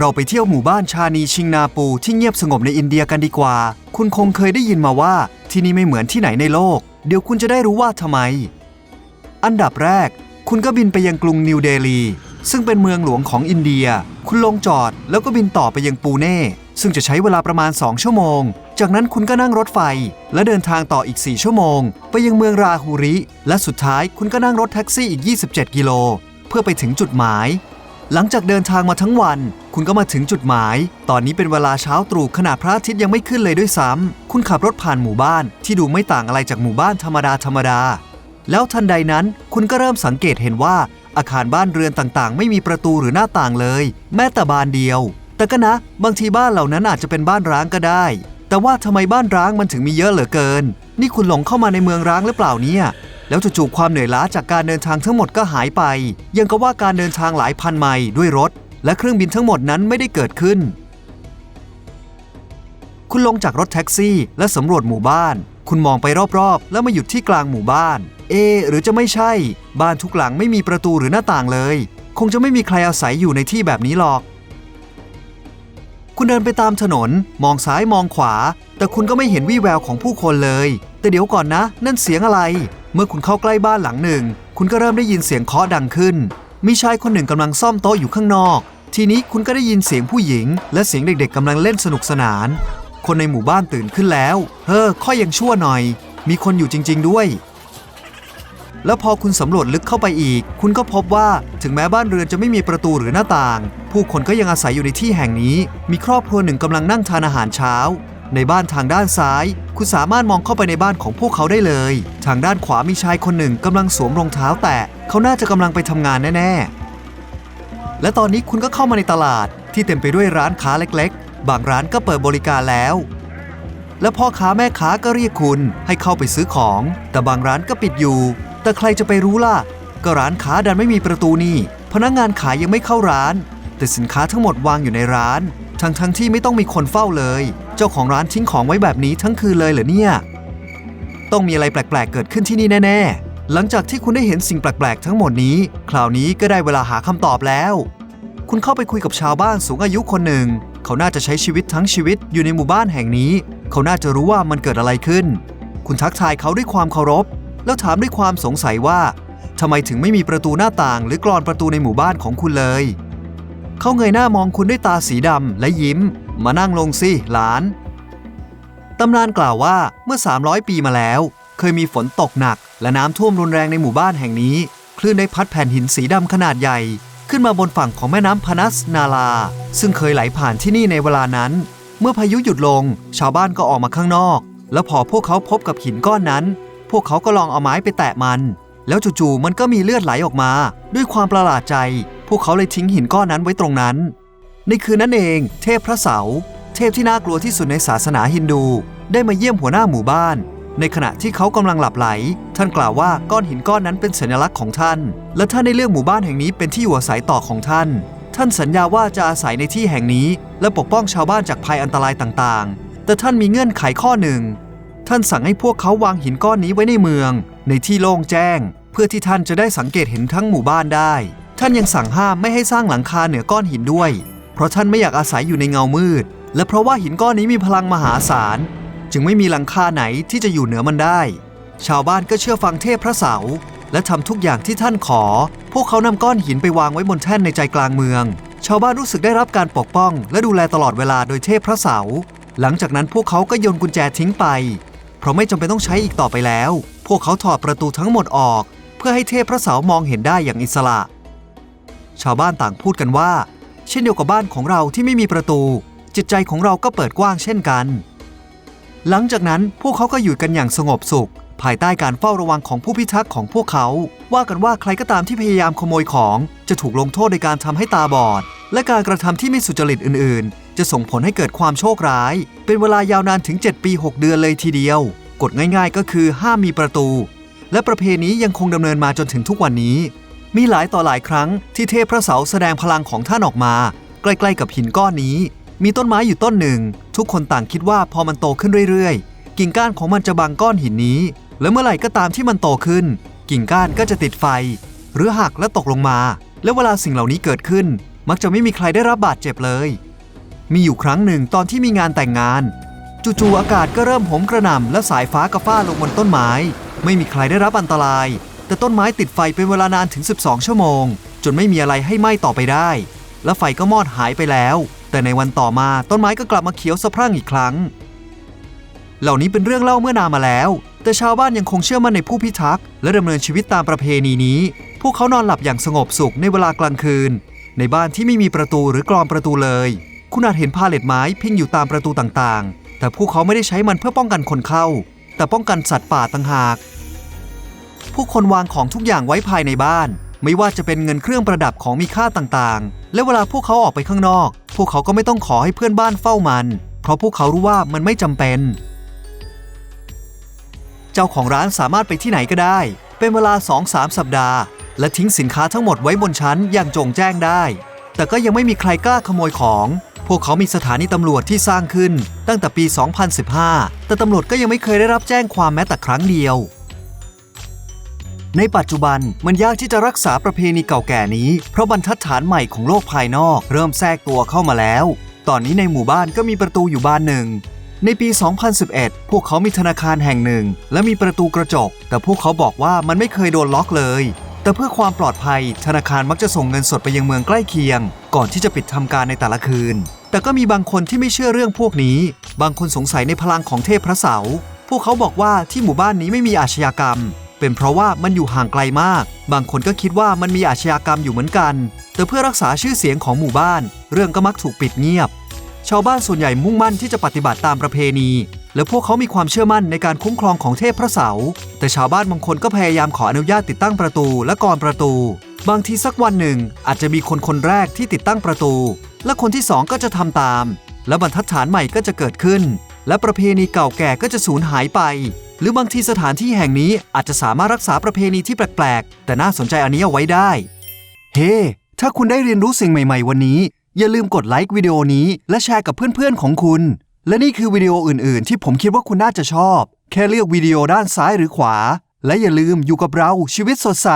เราไปเที่ยวหมู่บ้านชานีชิงนาปูที่เงียบสงบในอินเดียกันดีกว่า คุณคงเคยได้ยินมาว่าที่นี่ไม่เหมือนที่ไหนในโลก เดี๋ยวคุณจะได้รู้ว่าทำไม อันดับแรก คุณก็บินไปยังกรุงนิวเดลี ซึ่งเป็นเมืองหลวงของอินเดีย คุณลงจอดแล้วก็บินต่อไปยังปูเน่ ซึ่งจะใช้เวลาประมาณ 2 ชั่วโมง จากนั้นคุณก็นั่งรถไฟ และเดินทางต่ออีก 4 ชั่วโมง ไปยังเมืองราฮูริ และสุดท้ายคุณก็นั่งรถแท็กซี่อีก 27 กิโล เพื่อไปถึงจุดหมาย หลังจากเดินทางมาทั้งวัน คุณก็มาถึงจุดหมาย ตอนนี้เป็นเวลาเช้าตรู่ขณะพระอาทิตย์ยังไม่ขึ้นเลยด้วยซ้ำคุณขับรถผ่านหมู่บ้าน ที่ดูไม่ต่างอะไรจากหมู่บ้านธรรมดาธรรมดา แล้วทันใดนั้นคุณก็เริ่มสังเกตเห็นว่าอาคารบ้านเรือนต่างๆ ไม่มีประตูหรือหน้าต่างเลย แม้แต่บานเดียว แต่ก็นะ บางทีบ้านเหล่านั้นอาจจะเป็นบ้านร้างก็ได้ แต่ว่าทำไมบ้านร้างมันถึงมีเยอะเหลือเกิน นี่คุณหลงเข้ามาในเมืองร้างหรือเปล่าเนี่ย แล้วจู่ๆความเหนื่อยล้าจากการเดินทางทั้งหมดก็หายไป ยังก็ว่าการเดินทางหลายพันไมล์ด้วยรถ และเครื่องบินทั้งหมดนั้นไม่ได้เกิดขึ้น คุณลงจากรถแท็กซี่ และสำรวจหมู่บ้าน คุณมองไปรอบๆ แล้วมาหยุดที่กลางหมู่บ้าน เอ หรือจะไม่ใช่ บ้านทุกหลังไม่มีประตูหรือหน้าต่างเลย คงจะไม่มีใครอาศัยอยู่ในที่แบบนี้หรอก คุณเดินไปตามถนน มองซ้ายมองขวา แต่คุณก็ไม่เห็นวี่แววของผู้คนเลย แต่เดี๋ยวก่อนนะ นั่นเสียงอะไร เมื่อคุณเข้าใกล้บ้านหลังหนึ่ง คุณก็เริ่มได้ยินเสียงเคาะดังขึ้น มีชายคนหนึ่งกำลังซ่อมโต๊ะอยู่ข้างนอก ทีนี้คุณก็ได้ยินเสียงผู้หญิง และเสียงเด็กๆกำลังเล่นสนุกสนาน คนในหมู่บ้านตื่นขึ้นแล้ว เฮ้อค่อยังชั่วหน่อย มีคนอยู่จริง ๆ ด้วย แล้วพอคุณสำรวจลึกเข้าไปอีก คุณก็พบว่าถึงแม้บ้านเรือนจะไม่มีประตูหรือหน้าต่าง ผู้คนก็ยังอาศัยอยู่ในที่แห่งนี้ มีครอบครัวหนึ่งกำลังนั่งทานอาหารเช้า ในบ้านทางด้านซ้าย คุณสามารถมองเข้าไปในบ้านของพวกเขาได้เลย ทางด้านขวามีชายคนหนึ่งกำลังสวมรองเท้าแตะเขาน่าจะกำลังไปทำงานแน่ๆ และตอนนี้คุณก็เข้ามาในตลาด ที่เต็มไปด้วยร้านค้าเล็กๆ บางร้านก็เปิดบริการแล้วและพ่อค้าแม่ค้าก็เรียกคุณให้เข้าไปซื้อของ แต่บางร้านก็ปิดอยู่ แต่ใครจะไปรู้ล่ะ ก็ร้านค้าดันไม่มีประตูนี่ พนักงานขายยังไม่เข้าร้าน แต่สินค้าทั้งหมดวางอยู่ในร้าน ทั้งทั้งที่ไม่ต้องมีคนเฝ้าเลย เจ้าของร้านทิ้งของไว้แบบนี้ทั้งคืนเลยเหรอเนี่ย ต้องมีอะไรแปลกๆ เกิดขึ้นที่นี่แน่ๆ หลังจากที่คุณได้เห็นสิ่งแปลกๆ ทั้งหมดนี้ คราวนี้ก็ได้เวลาหาคำตอบแล้ว คุณเข้าไปคุยกับชาวบ้านสูงอายุคนหนึ่ง เขาน่าจะใช้ชีวิตทั้งชีวิตอยู่ในหมู่บ้านแห่งนี้ เขาน่าจะรู้ว่ามันเกิดอะไรขึ้น คุณทักทายเขาด้วยความเคารพ แล้วถามด้วยความสงสัยว่าทำไมถึงไม่มีประตูหน้าต่าง หรือกรอนประตูในหมู่บ้านของคุณเลย เขาเงยหน้ามองคุณด้วยตาสีดำและยิ้ม มานั่งลงสิหลาน ตำนานกล่าวว่าเมื่อ 300 ปีมาแล้ว เคยมีฝนตกหนัก และน้ำท่วมรุนแรงในหมู่บ้านแห่งนี้ คลื่นได้พัดแผ่นหินสีดำขนาดใหญ่ ขึ้นมาบนฝั่งของแม่น้ำพานัสนาลา ซึ่งเคยไหลผ่านที่นี่ในเวลานั้น เมื่อพายุหยุดลง ชาวบ้านก็ออกมาข้างนอก แล้วพอพวกเขาพบกับหินก้อนนั้น พวกเขาก็ลองเอาไม้ไปแตะมัน แล้วจู่ๆมันก็มีเลือดไหลออกมา ด้วยความประหลาดใจ พวกเขาเลยทิ้งหินก้อนนั้นไว้ตรงนั้น ในคืนนั้นเอง เทพพระเสา เทพที่น่ากลัวที่สุดในศาสนาฮินดู ได้มาเยี่ยมหัวหน้าหมู่บ้าน ในขณะที่เขากำลังหลับไหล ท่านกล่าวว่าก้อนหินก้อนนั้นเป็นสัญลักษณ์ของท่าน และท่านได้เลือกหมู่บ้านแห่งนี้เป็นที่อยู่อาศัยต่อของท่าน ท่านสัญญาว่าจะอาศัยในที่แห่งนี้ และปกป้องชาวบ้านจากภัยอันตรายต่างๆ แต่ท่านมีเงื่อนไขข้อหนึ่ง ท่านสั่งให้พวกเขาวางหินก้อนนี้ไว้ในเมือง ในที่โล่งแจ้ง เพื่อที่ท่านจะได้สังเกตเห็นทั้งหมู่บ้านได้ ท่านยังสั่งห้ามไม่ให้สร้างหลังคาเหนือก้อนหินด้วย เพราะท่านไม่อยากอาศัยอยู่ในเงามืด และเพราะว่าหินก้อนนี้มีพลังมหาศาล จึงไม่มีหลังคาไหนที่จะอยู่เหนือมันได้ ชาวบ้านก็เชื่อฟังเทพพระเสาและทำทุกอย่างที่ท่านขอ พวกเขานำก้อนหินไปวางไว้บนแท่นในใจกลางเมือง ชาวบ้านรู้สึกได้รับการปกป้อง และดูแลตลอดเวลาโดยเทพพระเสา หลังจากนั้นพวกเขาก็โยนกุญแจทิ้งไป ราะไม่จำเป็นต้องใช้อีกต่อไปแล้ว พวกเขาถอดประตูทั้งหมดออก เพื่อให้เทพพระเสามองเห็นได้อย่างอิสระ ชาวบ้านต่างพูดกันว่า เช่นเดียวกับบ้านของเราที่ไม่มีประตู จิตใจของเราก็เปิดกว้างเช่นกัน หลังจากนั้นพวกเขาก็อยู่กันอย่างสงบสุข ภายใต้การเฝ้าระวังของผู้พิทักษ์ของพวกเขา ว่ากันว่าใครก็ตามที่พยายามขโมยของ จะถูกลงโทษโดยการทำให้ตาบอด และการกระทำที่ไม่สุจริตอื่นๆ จะส่งผลให้เกิดความโชคร้าย เป็นเวลายาวนานถึง 7 ปี 6 เดือนเลยทีเดียว กฎง่ายๆ ก็คือห้ามมีประตู และประเพณียังคงดำเนินมาจนถึงทุกวันนี้ มีหลายต่อหลายครั้งที่เทพพระเสาแสดงพลังของท่านออกมา ใกล้ๆกับหินก้อนนี้ มีต้นไม้อยู่ต้นหนึ่ง ทุกคนต่างคิดว่าพอมันโตขึ้นเรื่อยๆ กิ่งก้านของมันจะบังก้อนหินนี้ และเมื่อไหร่ก็ตามที่มันโตขึ้น กิ่งก้านก็จะติดไฟ หรือหักและตกลงมา และเวลาสิ่งเหล่านี้เกิดขึ้น มักจะไม่มีใครได้รับบาดเจ็บเลย มีอยู่ครั้งหนึ่งตอนที่มีงานแต่งงาน จู่ๆอากาศก็เริ่มโหมกระหน่ำและสายฟ้ากระฟ้าลงบนต้นไม้ ไม่มีใครได้รับอันตราย แต่ต้นไม้ติดไฟเป็นเวลานานถึง 12 ชั่วโมง จนไม่มีอะไรให้ไหม้ต่อไปได้ และไฟก็มอดหายไปแล้ว แต่ในวันต่อมาต้นไม้ก็กลับมาเขียวสะพรั่งอีกครั้ง เหล่านี้เป็นเรื่องเล่าเมื่อนานมาแล้ว แต่ชาวบ้านยังคงเชื่อมั่นในผู้พิทักษ์และดำเนินชีวิตตามประเพณีนี้ พวกเขานอนหลับอย่างสงบสุขในเวลากลางคืน ในบ้านที่ไม่มีประตูหรือกรอนประตูเลย คุณอาจเห็นพาเลตไม้พิงอยู่ตามประตูต่างๆ แต่พวกเขาไม่ได้ใช้มันเพื่อป้องกันคนเข้า แต่ป้องกันสัตว์ป่าต่างหาก ผู้คนวางของทุกอย่างไว้ภายในบ้าน ไม่ว่าจะเป็นเงินเครื่องประดับของมีค่าต่างๆ และเวลาพวกเขาออกไปข้างนอก พวกเขาก็ไม่ต้องขอให้เพื่อนบ้านเฝ้ามัน เพราะพวกเขารู้ว่ามันไม่จำเป็น เจ้าของร้านสามารถไปที่ไหนก็ได้ เป็นเวลา 2-3 สัปดาห์ และทิ้งสินค้าทั้งหมดไว้บนชั้นอย่างโจงแจ้งได้ แต่ก็ยังไม่มีใครกล้าขโมยของ พวกเขามีสถานีตำรวจที่สร้างขึ้นตั้งแต่ปี 2015 แต่ตำรวจก็ยังไม่เคยได้รับแจ้งความแม้แต่ครั้งเดียว ในปัจจุบันมันยากที่จะรักษาประเพณีเก่าแก่นี้ เพราะบรรทัดฐานใหม่ของโลกภายนอก เริ่มแทรกตัวเข้ามาแล้ว ตอนนี้ในหมู่บ้านก็มีประตูอยู่บานหนึ่ง ในปี 2011 พวกเขามีธนาคารแห่งหนึ่ง และมีประตูกระจก แต่พวกเขาบอกว่ามันไม่เคยโดนล็อกเลยแต่เพื่อความปลอดภัย ธนาคารมักจะส่งเงินสดไปยังเมืองใกล้เคียง ก่อนที่จะปิดทำการในแต่ละคืน แต่ก็มีบางคนที่ไม่เชื่อเรื่องพวกนี้ บางคนสงสัยในพลังของเทพพระเสา พวกเขาบอกว่าที่หมู่บ้านนี้ไม่มีอาชญากรรม เป็นเพราะว่ามันอยู่ห่างไกลมาก บางคนก็คิดว่ามันมีอาชญากรรมอยู่เหมือนกัน แต่เพื่อรักษาชื่อเสียงของหมู่บ้าน เรื่องก็มักถูกปิดเงียบ ชาวบ้านส่วนใหญ่มุ่งมั่นที่จะปฏิบัติตามประเพณี และพวกเขามีความเชื่อมั่นในการคุ้มครองของเทพพระเสา แต่ชาวบ้านบางคนก็พยายามขออนุญาตติดตั้งประตูและกรประตู บางทีสักวันหนึ่งอาจจะมีคนคนแรกที่ติดตั้งประตู และคนที่สองก็จะทำตาม และบรรทัดฐานใหม่ก็จะเกิดขึ้น และประเพณีเก่าแก่ก็จะสูญหายไป หรือบางทีสถานที่แห่งนี้อาจจะสามารถรักษาประเพณีที่แปลกๆ แต่น่าสนใจอันนี้เอาไว้ได้ เฮ้ถ้าคุณได้เรียนรู้สิ่งใหม่ ๆ วันนี้ อย่าลืมกดไลค์วิดีโอนี้ และแชร์กับเพื่อนๆของคุณ และนี่คือวิดีโออื่น ๆ ที่ผมคิดว่าคุณน่าจะชอบ แค่เลือกวิดีโอด้านซ้ายหรือขวา และอย่าลืมอยู่กับเราชีวิตสดใส